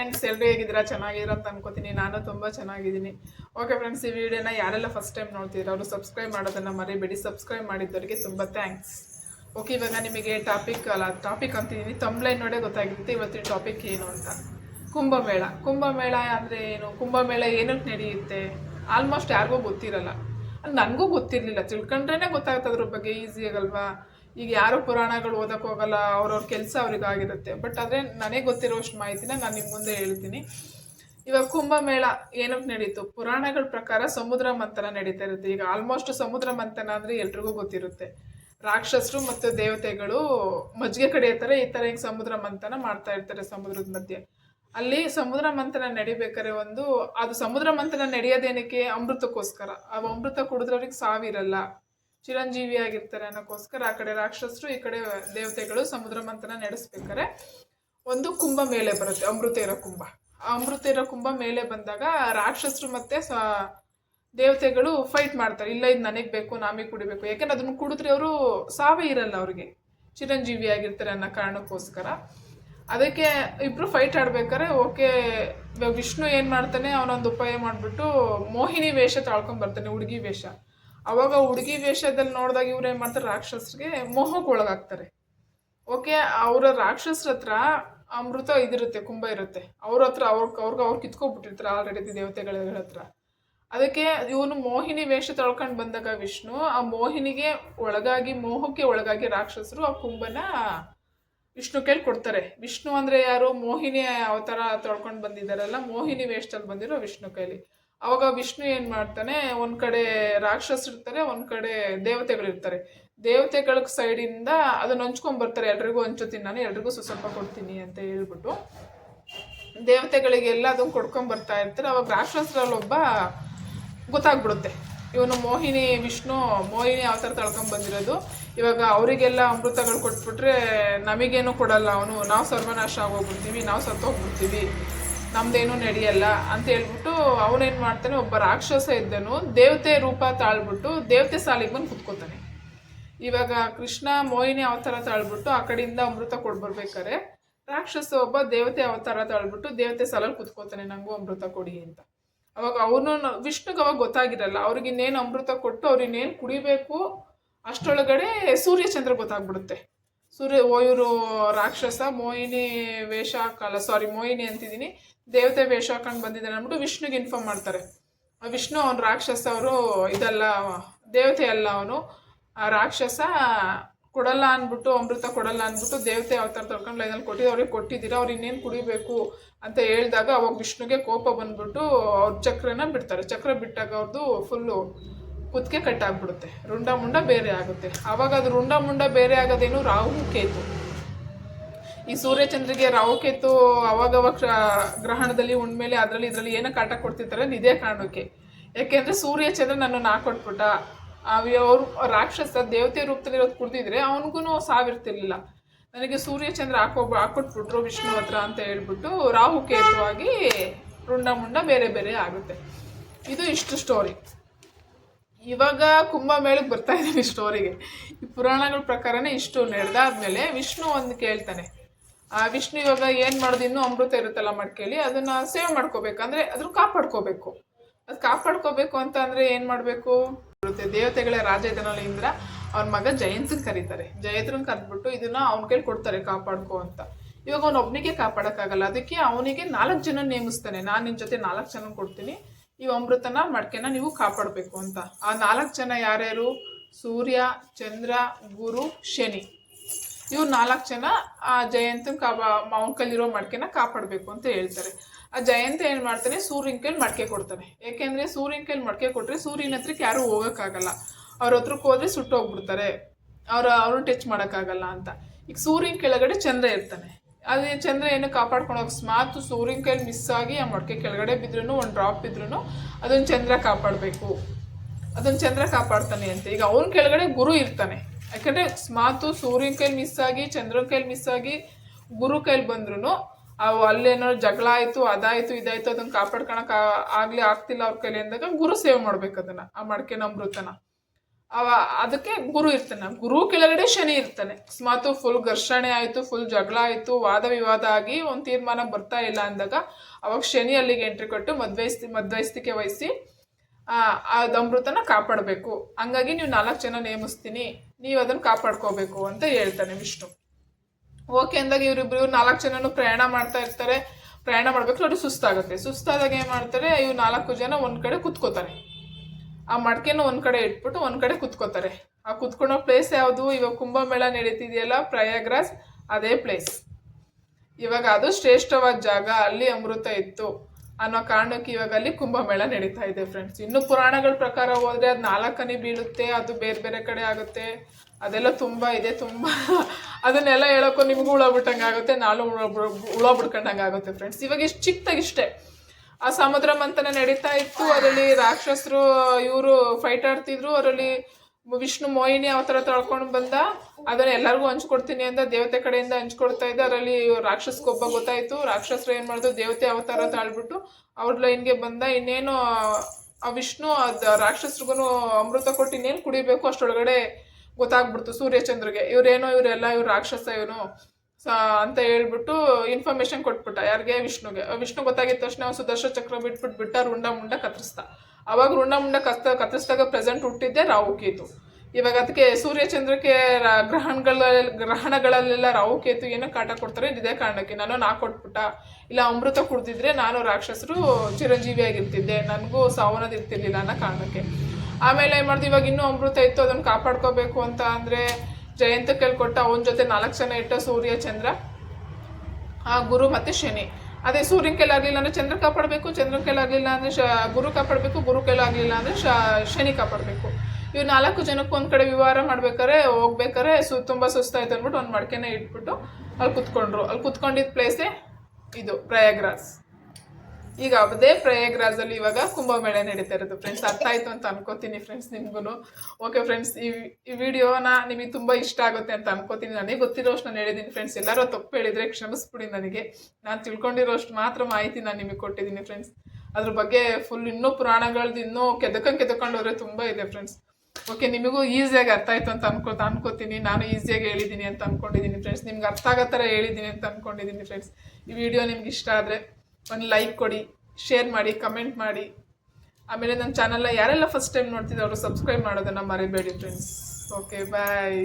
Friends ಎಲ್ಲರೂ ಹೇಗಿದ್ದೀರಾ? ಚೆನ್ನಾಗಿರೋ ಅಂತ ಅನ್ಕೋತೀನಿ. ನಾನು ತುಂಬ ಚೆನ್ನಾಗಿದ್ದೀನಿ. ಓಕೆ ಫ್ರೆಂಡ್ಸ್ ಈ ವಿಡಿಯೋನ ಯಾರೆಲ್ಲ ಫಸ್ಟ್ ಟೈಮ್ ನೋಡ್ತೀರಾ, ಅವರು ಸಬ್ಸ್ಕ್ರೈಬ್ ಮಾಡೋದನ್ನು ಮರಿಬೇಡಿ. ಸಬ್ಸ್ಕ್ರೈಬ್ ಮಾಡಿದ್ದವರಿಗೆ ತುಂಬ ಥ್ಯಾಂಕ್ಸ್ ಓಕೆ ಇವಾಗ ನಿಮಗೆ ಟಾಪಿಕ್ ಅಲ್ಲ ಟಾಪಿಕ್ ಅಂತಿದ್ದೀನಿ ತಂಬ್ಲೈನ್ ನೋಡೇ ಗೊತ್ತಾಗಿರುತ್ತೆ ಇವತ್ತಿನ ಟಾಪಿಕ್ ಏನು ಅಂತ. ಕುಂಭಮೇಳ. ಕುಂಭಮೇಳ ಅಂದರೆ ಏನು? ಕುಂಭಮೇಳ ಏನಕ್ಕೆ ನಡೆಯುತ್ತೆ? ಆಲ್ಮೋಸ್ಟ್ ಯಾರಿಗೂ ಗೊತ್ತಿರಲ್ಲ. ನನಗೂ ಗೊತ್ತಿರಲಿಲ್ಲ. ತಿಳ್ಕೊಂಡ್ರೇ ಗೊತ್ತಾಗುತ್ತೆ ಅದ್ರ ಬಗ್ಗೆ. ಈಸಿ ಆಗಲ್ವಾ? ಈಗ ಯಾರು ಪುರಾಣಗಳು ಓದಕ್ಕೆ ಹೋಗಲ್ಲ, ಅವ್ರವ್ರ ಕೆಲಸ ಅವ್ರಿಗಾಗಿರುತ್ತೆ. ಬಟ್ ಆದರೆ ನನಗೆ ಗೊತ್ತಿರೋಷ್ಟು ಮಾಹಿತಿನ ನಾನು ನಿಮ್ಮ ಮುಂದೆ ಹೇಳ್ತೀನಿ. ಇವಾಗ ಕುಂಭಮೇಳ ಏನಕ್ಕೆ ನಡೀತು? ಪುರಾಣಗಳ ಪ್ರಕಾರ ಸಮುದ್ರ ಮಂಥನ ನಡೀತಾ ಇರುತ್ತೆ. ಈಗ ಆಲ್ಮೋಸ್ಟ್ ಸಮುದ್ರ ಮಂಥನ ಅಂದರೆ ಎಲ್ರಿಗೂ ಗೊತ್ತಿರುತ್ತೆ. ರಾಕ್ಷಸರು ಮತ್ತು ದೇವತೆಗಳು ಮಜ್ಜಿಗೆ ಕಡಿಯತ್ತಾರೆ ಈ ಥರ ಹಿಂಗೆ ಸಮುದ್ರ ಮಂಥನ ಮಾಡ್ತಾ ಇರ್ತಾರೆ ಸಮುದ್ರದ ಮಧ್ಯೆ. ಅಲ್ಲಿ ಸಮುದ್ರ ಮಂಥನ ನಡಿಬೇಕಾದ್ರೆ ಒಂದು, ಅದು ಸಮುದ್ರ ಮಂಥನ ನಡೆಯೋದೇನಕ್ಕೆ? ಅಮೃತಕ್ಕೋಸ್ಕರ. ಆ ಅಮೃತ ಕುಡಿದ್ರೆ ಅವ್ರಿಗೆ ಸಾವಿರಲ್ಲ. ಚಿರಂಜೀವಿ ಆಗಿರ್ತಾರೆ ಅನ್ನೋಕ್ಕೋಸ್ಕರ ಆ ಕಡೆ ರಾಕ್ಷಸರು, ಈ ಕಡೆ ದೇವತೆಗಳು ಸಮುದ್ರ ಮಂಥನ ನಡೆಸ್ಬೇಕಾರೆ ಒಂದು ಕುಂಭ ಮೇಲೆ ಬರುತ್ತೆ, ಅಮೃತ ಇರೋ ಕುಂಭ. ಆ ಅಮೃತ ಇರೋ ಕುಂಭ ಮೇಲೆ ಬಂದಾಗ ರಾಕ್ಷಸರು ಮತ್ತೆ ಸ ದೇವತೆಗಳು ಫೈಟ್ ಮಾಡ್ತಾರೆ, ಇಲ್ಲ ಇದು ನನಗೆ ಬೇಕು ನಾಮಿ ಕುಡಿಬೇಕು. ಯಾಕಂದ್ರೆ ಅದನ್ನು ಕುಡಿದ್ರೆ ಅವರು ಸಾವೇ ಇರಲ್ಲ ಅವ್ರಿಗೆ. ಚಿರಂಜೀವಿ ಆಗಿರ್ತಾರೆ ಅನ್ನೋ ಕಾರಣಕ್ಕೋಸ್ಕರ. ಅದಕ್ಕೆ ಇಬ್ಬರು ಫೈಟ್ ಆಡ್ಬೇಕಾರೆ ಓಕೆ, ವಿಷ್ಣು ಏನು ಮಾಡ್ತಾನೆ, ಅವನೊಂದು ಉಪಾಯ ಮಾಡಿಬಿಟ್ಟು ಮೋಹಿನಿ ವೇಷ ತಾಳ್ಕೊಂಡ್ ಬರ್ತಾನೆ, ಹುಡುಗಿ ವೇಷ. ಅವಾಗ ಹುಡುಗಿ ವೇಷದಲ್ಲಿ ನೋಡಿದಾಗ ಇವ್ರು ಏನು ಮಾಡ್ತಾರೆ ರಾಕ್ಷಸರಿಗೆ ಮೋಹಕ್ಕೆ ಒಳಗಾಗ್ತಾರೆ. ಓಕೆ ಅವರ ರಾಕ್ಷಸರ ಹತ್ರ ಅಮೃತ ಇದಿರುತ್ತೆ, ಕುಂಭ ಇರುತ್ತೆ. ಅವ್ರ ಹತ್ರ ಅವ್ರ, ಅವ್ರಿಗೆ ಅವ್ರು ಕಿತ್ಕೊಬಿಟ್ಟಿರ್ತಾರೆ ಆಲ್ರೆಡಿ ದೇವತೆಗಳ ಹತ್ರ. ಅದಕ್ಕೆ ಇವನು ಮೋಹಿನಿ ವೇಷ ತೊಳ್ಕೊಂಡು ಬಂದಾಗ ವಿಷ್ಣು ಆ ಮೋಹಿನಿಗೆ ಒಳಗಾಗಿ, ಮೋಹಕ್ಕೆ ಒಳಗಾಗಿ ರಾಕ್ಷಸರು ಆ ಕುಂಭನ ವಿಷ್ಣು ಕೈಲಿ ಕೊಡ್ತಾರೆ. ವಿಷ್ಣು ಅಂದ್ರೆ ಯಾರು? ಮೋಹಿನಿ ಅವತಾರ ತೊಳ್ಕೊಂಡು ಬಂದಿದ್ದಾರಲ್ಲ, ಮೋಹಿನಿ ವೇಷದಲ್ಲಿ ಬಂದಿರೋ ವಿಷ್ಣು ಕೈಲಿ ಅವಾಗ ವಿಷ್ಣು ಏನು ಮಾಡ್ತಾನೆ, ಒಂದು ಕಡೆ ರಾಕ್ಷಸರು ಇರ್ತಾರೆ, ಒಂದ್ ಕಡೆ ದೇವತೆಗಳಿರ್ತಾರೆ ದೇವತೆಗಳ ಸೈಡಿಂದ ಅದನ್ನ ಹಂಚ್ಕೊಂಡ್ ಬರ್ತಾರೆ, ಎಲ್ರಿಗೂ ಹಂಚುತ್ತೀನಿ ನಾನು ಎಲ್ರಿಗೂ ಸ್ವಲ್ಪ ಕೊಡ್ತೀನಿ ಅಂತ ಹೇಳ್ಬಿಟ್ಟು. ದೇವತೆಗಳಿಗೆಲ್ಲ ಅದನ್ನ ಕೊಡ್ಕೊಂಡ್ ಬರ್ತಾ ಇರ್ತಾರೆ. ಅವಾಗ ರಾಕ್ಷಸರಲ್ಲಿ ಒಬ್ಬ ಗೊತ್ತಾಗ್ಬಿಡುತ್ತೆ. ಇವನು ಮೋಹಿನಿ, ವಿಷ್ಣು, ಮೋಹಿನಿ ಅವತಾರ ತಳ್ಕೊಂಡ್ ಬಂದಿರೋದು. ಇವಾಗ ಅವರಿಗೆಲ್ಲ ಅಮೃತಗಳು ಕೊಟ್ಬಿಟ್ರೆ ನಮಗೇನು ಕೊಡಲ್ಲ ಅವನು. ನಾವು ಸರ್ವನಾಶ ಆಗೋಗ್ಬಿಡ್ತೀವಿ, ನಾವು ಸತ್ತೋಗ್ಬಿಡ್ತೀವಿ. ನಮ್ದೇನು ನಡೆಯಲ್ಲ ಅಂತ ಹೇಳ್ಬಿಟ್ಟು ಅವನೇನು ಮಾಡ್ತಾನೆ, ಒಬ್ಬ ರಾಕ್ಷಸ ಇದ್ದನು, ದೇವತೆ ರೂಪ ತಾಳ್ಬಿಟ್ಟು ದೇವತೆ ಸಾಲಿಗೆ ಬಂದು ಕುತ್ಕೋತಾನೆ. ಇವಾಗ ಕೃಷ್ಣ, ಮೋಹಿನಿ ಅವತಾರ ತಾಳ್ಬಿಟ್ಟು ಆ ಕಡೆಯಿಂದ ಅಮೃತ ಕೊಡ್ಬರ್ಬೇಕಾರೆ ರಾಕ್ಷಸ ಒಬ್ಬ ದೇವತೆ ಅವತಾರ ತಾಳ್ಬಿಟ್ಟು ದೇವತೆ ಸಾಲಲ್ಲಿ ಕುತ್ಕೋತಾನೆ, ನಂಗೂ ಅಮೃತ ಕೊಡಿ ಅಂತ. ಅವಾಗ ಅವನು ವಿಷ್ಣುಗೆ ಅವಾಗ ಗೊತ್ತಾಗಿರಲ್ಲ, ಅವ್ರಿಗೆ ಇನ್ನೇನು ಅಮೃತ ಕೊಟ್ಟು ಅವ್ರು ಇನ್ನೇನು ಕುಡಿಬೇಕು ಅಷ್ಟರೊಳಗಡೆ ಸೂರ್ಯಚಂದ್ರ ಗೊತ್ತಾಗ್ಬಿಡುತ್ತೆ. ಸೂರ್ಯ ಓಯೂರು ಇವರು ರಾಕ್ಷಸ ಮೋಹಿನಿ ವೇಷ ಹಾಕಲ್ಲ ಸಾರಿ ಮೋಹಿನಿ ಅಂತಿದ್ದೀನಿ. ದೇವತೆ ವೇಷ ಹಾಕೊಂಡು ಬಂದಿದ್ದಾನೆ ಅಂದ್ಬಿಟ್ಟು ವಿಷ್ಣುಗೆ ಇನ್ಫಾರ್ಮ್ ಮಾಡ್ತಾರೆ. ವಿಷ್ಣು ಅವನು ರಾಕ್ಷಸ ಅವರು ಇದಲ್ಲ, ದೇವತೆ ಅಲ್ಲ ಅವನು. ಆ ರಾಕ್ಷಸ ಕೊಡಲ್ಲ ಅಂದ್ಬಿಟ್ಟು, ಅಮೃತ ಕೊಡಲ್ಲ ಅಂದ್ಬಿಟ್ಟು ದೇವತೆ ಅವತಾರ ತೊಳ್ಕೊಂಡು ಲೈನಲ್ಲಿ ಕೊಟ್ಟಿದ್ದು ಅವ್ರಿಗೆ ಕೊಟ್ಟಿದ್ದೀರ, ಅವ್ರು ಇನ್ನೇನು ಕುಡಿಬೇಕು ಅಂತ ಹೇಳಿದಾಗ ಅವಾಗ ವಿಷ್ಣುಗೆ ಕೋಪ ಬಂದ್ಬಿಟ್ಟು ಅವ್ರ ಚಕ್ರನ ಬಿಡ್ತಾರೆ. ಚಕ್ರ ಬಿಟ್ಟಾಗ ಅವ್ರದ್ದು ಫುಲ್ಲು ಕುತ್ತಿಗೆ ಕಟ್ಟಾಗ್ಬಿಡುತ್ತೆ. ರುಂಡ ಮುಂಡ ಬೇರೆ ಆಗುತ್ತೆ. ಆವಾಗ ಅದು ರುಂಡ ಮುಂಡ ಬೇರೆ ಆಗೋದೇನು ರಾಹು ಕೇತು. ಈ ಸೂರ್ಯಚಂದ್ರಿಗೆ ರಾಹು ಕೇತು ಅವಾಗ ಗ್ರಹಣದಲ್ಲಿ ಉಣ್ಮೇಲೆ ಅದರಲ್ಲಿ, ಇದರಲ್ಲಿ ಏನೋ ಕಾಟ ಕೊಡ್ತಿರ್ತಾರೆ ಇದೇ ಕಾರಣಕ್ಕೆ ಯಾಕೆಂದ್ರೆ ಸೂರ್ಯಚಂದ್ರ ನನ್ನನ್ನು ಹಾಕೊಟ್ಬಿಟ್ಟ. ಅವ್ರು ರಾಕ್ಷಸ, ದೇವತೆ ರೂಪದಲ್ಲಿರೋದು ಕುಡ್ದಿದ್ರೆ ಅವನಿಗೂ ಸಾವಿರ್ತಿರ್ಲಿಲ್ಲ. ನನಗೆ ಸೂರ್ಯಚಂದ್ರ ಹಾಕೋ, ಹಾಕೊಟ್ಬಿಟ್ರು ವಿಷ್ಣು ಹತ್ರ ಅಂತ ಹೇಳ್ಬಿಟ್ಟು ರಾಹು ಕೇತುವಾಗಿ ರುಂಡ ಮುಂಡ ಬೇರೆ ಬೇರೆ ಆಗುತ್ತೆ. ಇದು ಇಷ್ಟು ಸ್ಟೋರಿ ಇವಾಗ ಕುಂಭಮೇಳಕ್ಕೆ ಬರ್ತಾ ಇದ್ದೀನಿ ಸ್ಟೋರಿಗೆ ಈ ಪುರಾಣಗಳ ಪ್ರಕಾರನೇ ಇಷ್ಟು ನಡೆದಾದ್ಮೇಲೆ ವಿಷ್ಣು ಒಂದು ಕೇಳ್ತಾನೆ. ಆ ವಿಷ್ಣು ಇವಾಗ ಏನು ಮಾಡೋದು? ಇನ್ನೂ ಅಮೃತ ಇರುತ್ತಲ್ಲ ಮಡ್ಕೇಳಿ ಅದನ್ನ ಸೇವ್ ಮಾಡ್ಕೋಬೇಕಂದ್ರೆ ಅದ್ರ ಕಾಪಾಡ್ಕೋಬೇಕು. ಅದು ಕಾಪಾಡ್ಕೋಬೇಕು ಅಂತ ಅಂದ್ರೆ ಏನು ಮಾಡಬೇಕು? ಇರುತ್ತೆ ದೇವತೆಗಳ ರಾಜ ಇದನ್ನೆಲ್ಲ ಇಂದ್ರ ಅವ್ರ ಮಗ ಜಯಂತನ್ ಕರೀತಾರೆ. ಜಯಂತ್ರನ್ ಕರೆದ್ಬಿಟ್ಟು ಇದನ್ನ ಅವ್ನ ಕೇಳಿ ಕೊಡ್ತಾರೆ, ಕಾಪಾಡ್ಕೋ ಅಂತ. ಇವಾಗ ಅವ್ನ ಒಬ್ನಿಗೆ ಕಾಪಾಡಕ್ಕಾಗಲ್ಲ. ಅದಕ್ಕೆ ಅವನಿಗೆ ನಾಲ್ಕು ಜನ ನೇಮಿಸ್ತಾನೆ. ನಾನು ನಿನ್ನ ಜೊತೆ ನಾಲ್ಕು ಜನ ಕೊಡ್ತೀನಿ. ಈ ಅಮೃತನ ಮಡಿಕೆನ ನೀವು ಕಾಪಾಡಬೇಕು ಅಂತ. ಆ ನಾಲ್ಕು ಜನ ಯಾರ್ಯಾರು? ಸೂರ್ಯ, ಚಂದ್ರ, ಗುರು, ಶನಿ. ಇವ್ರು ನಾಲ್ಕು ಜನ ಆ ಜಯಂತ ಕೈಲಿರೋ ಮಡ್ಕೆನ ಕಾಪಾಡಬೇಕು ಅಂತ ಹೇಳ್ತಾರೆ. ಆ ಜಯಂತ ಏನು ಮಾಡ್ತಾನೆ ಸೂರ್ಯನ ಕೈಲಿ ಮಡಕೆ ಕೊಡ್ತಾನೆ ಏಕೆಂದರೆ ಸೂರ್ಯನ ಕೈಲಿ ಮಡಕೆ ಕೊಟ್ಟರೆ ಸೂರ್ಯನ ಹತ್ರಕ್ಕೆ ಯಾರೂ ಹೋಗೋಕ್ಕಾಗಲ್ಲ. ಅವ್ರ ಹತ್ರಕ್ಕೆ ಹೋದರೆ ಸುಟ್ಟೋಗ್ಬಿಡ್ತಾರೆ. ಅವ್ರ ಅವ್ರನ್ನ ಟಚ್ ಮಾಡೋಕ್ಕಾಗಲ್ಲ ಅಂತ. ಈಗ ಸೂರ್ಯನ ಕೆಳಗಡೆ ಚಂದ್ರ ಇರ್ತಾನೆ. ಅದೇ ಚಂದ್ರ ಏನು ಕಾಪಾಡ್ಕೊಂಡು ಅಕಸ್ಮಾತ್ ಸೂರ್ಯನ ಕೈಲಿ ಮಿಸ್ ಆಗಿ ಆ ಮೊಳಕೆ ಕೆಳಗಡೆ ಬಿದ್ರೂ ಒಂದು ಡ್ರಾಪ್ ಬಿದ್ರೂ ಅದನ್ನ ಚಂದ್ರ ಕಾಪಾಡಬೇಕು. ಅದೊಂದು ಚಂದ್ರ ಕಾಪಾಡ್ತಾನೆ ಅಂತ. ಈಗ ಅವನ ಕೆಳಗಡೆ ಗುರು ಇರ್ತಾನೆ. ಯಾಕಂದರೆ ಸ್ಮಾತು ಸೂರ್ಯನ ಕೈಲಿ ಮಿಸ್ ಆಗಿ, ಚಂದ್ರನ ಕೈಲಿ ಮಿಸ್ ಆಗಿ ಗುರು ಕೈಲಿ ಬಂದ್ರು ಅವು ಅಲ್ಲೇನೋ ಜಗಳ ಆಯಿತು, ಅದಾಯಿತು, ಇದಾಯಿತು ಅದನ್ನು ಕಾಪಾಡ್ಕೊಳಕ್ಕೆ ಆಗಲಿ ಆಗ್ತಿಲ್ಲ ಅವ್ರ ಕೈಲಿ ಅಂದಾಗ ಗುರು ಸೇವ್ ಮಾಡ್ಬೇಕು ಅದನ್ನು, ಆ ಮಡ್ಕೆನ ಅಮೃತನ ಅವ ಅದಕ್ಕೆ ಗುರು ಇರ್ತಾನೆ. ಗುರು ಕೆಳಗಡೆ ಶನಿ ಇರ್ತಾನೆ. ಅಕಸ್ಮಾತ್ ಫುಲ್ ಘರ್ಷಣೆ ಆಯಿತು ಫುಲ್ ಜಗಳ ಆಯಿತು, ವಾದ ವಿವಾದ ಆಗಿ ಒಂದು ತೀರ್ಮಾನ ಬರ್ತಾ ಇಲ್ಲ ಅಂದಾಗ ಅವಾಗ ಶನಿ ಅಲ್ಲಿಗೆ ಎಂಟ್ರಿ ಕೊಟ್ಟು ಮದ್ವೈಸ್ತಿ ಮಧ್ವೈಸ್ತಿಕೆ ವಹಿಸಿ, ಆ ಅಮೃತನ ಕಾಪಾಡಬೇಕು. ಹಂಗಾಗಿ ನೀವು ನಾಲ್ಕು ಜನ ನೇಮಿಸ್ತೀನಿ, ನೀವು ಅದನ್ನು ಕಾಪಾಡ್ಕೋಬೇಕು ಅಂತ ಹೇಳ್ತಾನೆ ವಿಷ್ಣು. ಓಕೆ ಅಂದಾಗ ಇವರಿಬ್ರು ನಾಲ್ಕು ಜನನು ಪ್ರಯಾಣ ಮಾಡ್ತಾ ಇರ್ತಾರೆ. ಪ್ರಯಾಣ ಮಾಡ್ಬೇಕು ಅವ್ರಿಗೆ ಸುಸ್ತಾಗುತ್ತೆ. ಸುಸ್ತಾದಾಗ ಏನು ಮಾಡ್ತಾರೆ, ಇವ್ರು ನಾಲ್ಕು ಜನ ಒಂದು ಕಡೆ ಕುತ್ಕೋತಾರೆ. ಆ ಮಡಕೆನ ಒಂದು ಕಡೆ ಇಟ್ಬಿಟ್ಟು ಒಂದು ಕಡೆ ಕುತ್ಕೋತಾರೆ. ಆ ಕುತ್ಕೊಳ್ಳೋ ಪ್ಲೇಸ್ ಯಾವುದು? ಇವಾಗ ಕುಂಭಮೇಳ ನಡೀತಿದೆಯಲ್ಲ, ಪ್ರಯಾಗ್ರಾಜ್, ಅದೇ ಪ್ಲೇಸ್ ಇವಾಗ ಅದು ಶ್ರೇಷ್ಠವಾದ ಜಾಗ, ಅಲ್ಲಿ ಅಮೃತ ಇತ್ತು ಅನ್ನೋ ಕಾರಣಕ್ಕೆ ಇವಾಗ ಅಲ್ಲಿ ಕುಂಭಮೇಳ ನಡೀತಾ ಇದೆ ಫ್ರೆಂಡ್ಸ್ ಇನ್ನು ಪುರಾಣಗಳ ಪ್ರಕಾರ ಹೋದ್ರೆ ಅದು ನಾಲ್ಕನೇ ಬೀಳುತ್ತೆ, ಅದು ಬೇರೆ ಬೇರೆ ಕಡೆ ಆಗುತ್ತೆ. ಅದೆಲ್ಲ ತುಂಬ ಇದೆ, ತುಂಬ ಅದನ್ನೆಲ್ಲ ಹೇಳೋಕ್ಕೂ ನಿಮಗೂ ಹುಳ ಆಗುತ್ತೆ ನಾನು ಹುಳ ಬಿಡ್ಕೊಂಡಂಗೆ ಆಗುತ್ತೆ ಫ್ರೆಂಡ್ಸ್ ಇವಾಗ ಇಷ್ಟು ಚಿಕ್ಕದಾಗಿಷ್ಟೇ ಆ ಸಮುದ್ರ ಮಂಥನ ನಡೀತಾ ಇತ್ತು. ಅದರಲ್ಲಿ ರಾಕ್ಷಸರು, ಇವರು ಫೈಟ್ ಆಡ್ತಿದ್ರು. ಅದರಲ್ಲಿ ವಿಷ್ಣು ಮೋಹಿನಿ ಅವತಾರ ತೊಳ್ಕೊಂಡು ಬಂದ. ಅದನ್ನ ಎಲ್ಲರಿಗೂ ಹಂಚ್ಕೊಡ್ತೀನಿ ಅಂತ ದೇವತೆ ಕಡೆಯಿಂದ ಹಂಚ್ಕೊಡ್ತಾ ಇದ್ದ. ಅದರಲ್ಲಿ ರಾಕ್ಷಸ್ಗೊಬ್ಬ ಗೊತ್ತಾಯ್ತು. ರಾಕ್ಷಸರು ಏನ್ ಮಾಡಿದ್ರು ದೇವತೆ ಅವತಾರ ತಾಳ್ಬಿಟ್ಟು ಅವ್ರ ಲೈನ್ಗೆ ಬಂದ. ಇನ್ನೇನು, ಆ ವಿಷ್ಣು ಅದ್ ರಾಕ್ಷಸ್ರಿಗೂ ಅಮೃತ ಕೊಟ್ಟು ಇನ್ನೇನು ಕುಡಿಬೇಕು ಅಷ್ಟೊಳಗಡೆ ಗೊತ್ತಾಗ್ಬಿಡ್ತು ಸೂರ್ಯಚಂದ್ರಿಗೆ. ಇವ್ರೇನೋ, ಇವರೆಲ್ಲ, ಇವ್ರು ರಾಕ್ಷಸ ಇವನು. ಅಂತ ಹೇಳ್ಬಿಟ್ಟು ಇನ್ಫಾರ್ಮೇಶನ್ ಕೊಟ್ಬಿಟ್ಟ. ಯಾರಿಗೆ? ವಿಷ್ಣುಗೆ. ವಿಷ್ಣು ಗೊತ್ತಾಗಿದ ತಕ್ಷಣ ಅವ್ನು ಸುದರ್ಶ ಚಕ್ರ ಬಿಟ್ಬಿಟ್ಟು ಬಿಟ್ಟ ರುಂಡ ಮುಂಡ ಕತ್ತರಿಸ್ದ. ಅವಾಗ ರುಂಡ ಮುಂಡ ಕತ್ತ, ಕತ್ತರಿಸಿದಾಗ ಪ್ರೆಸೆಂಟ್ ಹುಟ್ಟಿದ್ದೆ ರಾಹುಕೇತು. ಇವಾಗ ಅದಕ್ಕೆ ಸೂರ್ಯಚಂದ್ರಕ್ಕೆ ಚಂದ್ರಕ್ಕೆ ಗ್ರಹಣಗಳ ಗ್ರಹಣಗಳಲ್ಲೆಲ್ಲ ರಾಹುಕೇತು ಏನೋ ಕಾಟ ಕೊಡ್ತಾರೆ, ಇದೇ ಕಾರಣಕ್ಕೆ. ನಾನು ನಾ ಕೊಟ್ಬಿಟ್ಟ. ಇಲ್ಲ, ಅಮೃತ ಕುಡ್ದಿದ್ರೆ ನಾನು ರಾಕ್ಷಸರು ಚಿರಂಜೀವಿಯಾಗಿರ್ತಿದ್ದೆ ನನಗೂ ಸಾವನ್ನದಿರ್ತಿರ್ಲಿಲ್ಲ ಅನ್ನೋ ಕಾರಣಕ್ಕೆ. ಆಮೇಲೆ ಏನು ಮಾಡ್ದು? ಇವಾಗ ಇನ್ನೂ ಅಮೃತ ಇತ್ತು, ಅದನ್ನು ಕಾಪಾಡ್ಕೋಬೇಕು ಅಂತ ಅಂದರೆ ಜಯಂತ ಕೊಟ್ಟ ಅವನ ಜೊತೆ ನಾಲ್ಕು ಜನ ಇಟ್ಟ ಸೂರ್ಯ, ಚಂದ್ರ, ಆ ಗುರು ಮತ್ತೆ ಶನಿ. ಅದೇ ಸೂರ್ಯನ ಕೈಲಾಗಲಿಲ್ಲ ಅಂದರೆ ಚಂದ್ರ ಕಾಪಾಡಬೇಕು ಚಂದ್ರನ ಕೈಲಾಗಲಿಲ್ಲ ಅಂದರೆ ಶ, ಗುರು ಕಾಪಾಡಬೇಕು ಗುರು ಕೈಲಾಗಲಿಲ್ಲ ಅಂದರೆ ಶ, ಶನಿ ಕಾಪಾಡಬೇಕು. ಇವು ನಾಲ್ಕು ಜನಕ್ಕೆ ಒಂದು ಕಡೆ ವಿವಾಹ ಮಾಡ್ಬೇಕಾದ್ರೆ ಹೋಗ್ಬೇಕಾದ್ರೆ ಸು, ತುಂಬ ಸುಸ್ತಾಯ್ತು ಅಂದ್ಬಿಟ್ಟು ಒಂದು ಮಡಕೆನ ಇಟ್ಬಿಟ್ಟು ಅಲ್ಲಿ ಕುತ್ಕೊಂಡ್ರು. ಅಲ್ಲಿ ಕುತ್ಕೊಂಡಿದ್ದ ಪ್ಲೇಸೇ ಇದು, ಪ್ರಯಾಗ್ರಾಜ್. ಈಗ ಅದೇ ಪ್ರಯಾಗ್ರಾಜಲ್ಲಿ ಇವಾಗ ಕುಂಭಮೇಳ ನಡೀತಾ ಇರೋದು ಫ್ರೆಂಡ್ಸ್ ಅರ್ಥ ಆಯ್ತು ಅಂತ ಅನ್ಕೋತೀನಿ ಫ್ರೆಂಡ್ಸ್ ನಿಮ್ಗೂ ಓಕೆ ಫ್ರೆಂಡ್ಸ್ ಈ ವಿಡಿಯೋನ ನಿಮಗೆ ತುಂಬ ಇಷ್ಟ ಆಗುತ್ತೆ ಅಂತ ಅನ್ಕೋತೀನಿ. ನನಗೆ ಗೊತ್ತಿರೋಷ್ಟು ನಾನು ಹೇಳಿದ್ದೀನಿ ಫ್ರೆಂಡ್ಸ್ ಎಲ್ಲರೂ ತಪ್ಪು ಹೇಳಿದರೆ ಕ್ಷಮಿಸ್ಬಿಡಿ ನನಗೆ. ನಾನು ತಿಳ್ಕೊಂಡಿರೋಷ್ಟು ಮಾತ್ರ ಮಾಹಿತಿ ನಾನು ನಿಮಗೆ ಕೊಟ್ಟಿದ್ದೀನಿ ಫ್ರೆಂಡ್ಸ್ ಅದ್ರ ಬಗ್ಗೆ ಫುಲ್ ಇನ್ನೂ ಪುರಾಣಗಳದ್ದು ಇನ್ನೂ ಕೆದಕಂಗೆ ಕೆದಕೊಂಡು ಹೋದರೆ ತುಂಬ ಇದೆ ಫ್ರೆಂಡ್ಸ್ ಓಕೆ ನಿಮಗೂ ಈಸಿಯಾಗಿ ಅರ್ಥ ಆಯ್ತು ಅಂತ ಅನ್ಕೋ, ಅನ್ಕೋತೀನಿ. ನಾನು ಈಸಿಯಾಗಿ ಹೇಳಿದ್ದೀನಿ ಅಂತ ಅನ್ಕೊಂಡಿದ್ದೀನಿ ಫ್ರೆಂಡ್ಸ್ ನಿಮ್ಗೆ ಅರ್ಥ ಆಗೋ ಥರ ಹೇಳಿದ್ದೀನಿ ಅಂತ ಅನ್ಕೊಂಡಿದ್ದೀನಿ ಫ್ರೆಂಡ್ಸ್ ಈ ವಿಡಿಯೋ ನಿಮ್ಗೆ ಇಷ್ಟ ಆದರೆ ಒಂದು ಲೈಕ್ ಕೊಡಿ ಶೇರ್ ಮಾಡಿ ಕಮೆಂಟ್ ಮಾಡಿ. ಆಮೇಲೆ ನನ್ನ ಚಾನಲ್ನ ಯಾರೆಲ್ಲ ಫಸ್ಟ್ ಟೈಮ್ ನೋಡ್ತಿದ್ದೆ ಅವರು ಸಬ್ಸ್ಕ್ರೈಬ್ ಮಾಡೋದನ್ನು ಮರಿಬೇಡಿ ಫ್ರೆಂಡ್ಸ್ ಓಕೆ ಬಾಯ್